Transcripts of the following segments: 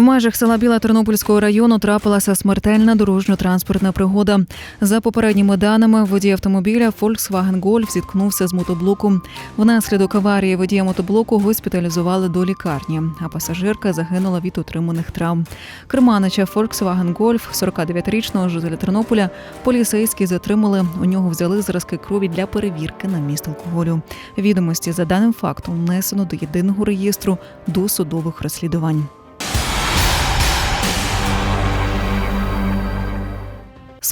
межах села Біла Тернопільського району трапилася смертельна дорожньо-транспортна пригода. За попередніми даними, водій автомобіля Volkswagen Golf зіткнувся з мотоблоку. Внаслідок аварії водія мотоблоку госпіталізували до лікарні, а пасажирка загинула від отриманих травм. Керманича Volkswagen Golf, 49-річного жителя Тернополя, поліцейські затримали. У нього взяли зразки крові для перевірки на міст алкоголю. Відомості за даним фактом внесено до єдиного реєстру досудових розслідувань.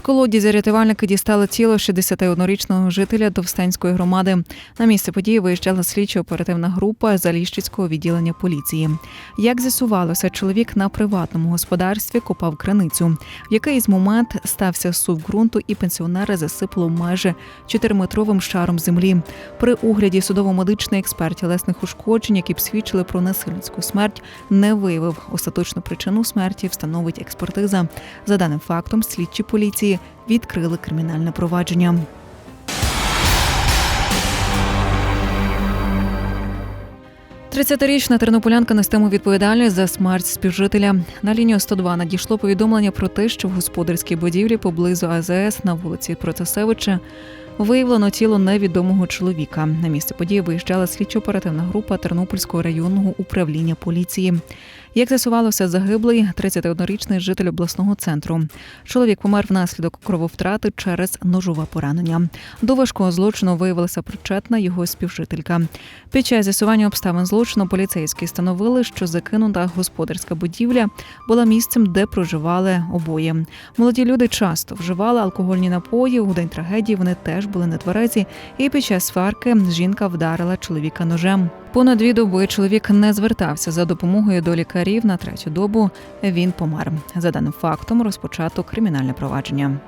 З колодязя рятувальники дістали тіло 61-річного жителя Довстанської громади. На місце події виїжджала слідчо-оперативна група Заліщицького відділення поліції. Як з'ясувалося, чоловік на приватному господарстві копав криницю. В якийсь момент стався сув ґрунту, і пенсіонера засипало майже 4-метровим шаром землі. При огляді судово-медичний експерт тілесних ушкоджень, які б свідчили про насильницьку смерть, не виявив остаточну причину смерті, встановить експертиза. За даним фактом, слідчі поліції відкрили кримінальне провадження. Тридцятирічна тернополянка нестиме відповідальність за смерть співжителя. На лінію 102 надійшло повідомлення про те, що в господарській будівлі поблизу АЗС на вулиці Процесевича виявлено тіло невідомого чоловіка. На місце події виїжджала слідчо-оперативна група Тернопільського районного управління поліції. Як з'ясувалося, загиблий 31-річний житель обласного центру. Чоловік помер внаслідок крововтрати через ножове поранення. До важкого злочину виявилася причетна його співжителька. Під час з'ясування обставин злочину поліцейські встановили, що закинута господарська будівля була місцем, де проживали обоє. Молоді люди часто вживали алкогольні напої. У день трагедії вони теж були нетверезі, і під час сварки жінка вдарила чоловіка ножем. Понад дві доби чоловік не звертався за допомогою до лікарів. На третю добу він помер. За даним фактом розпочато кримінальне провадження.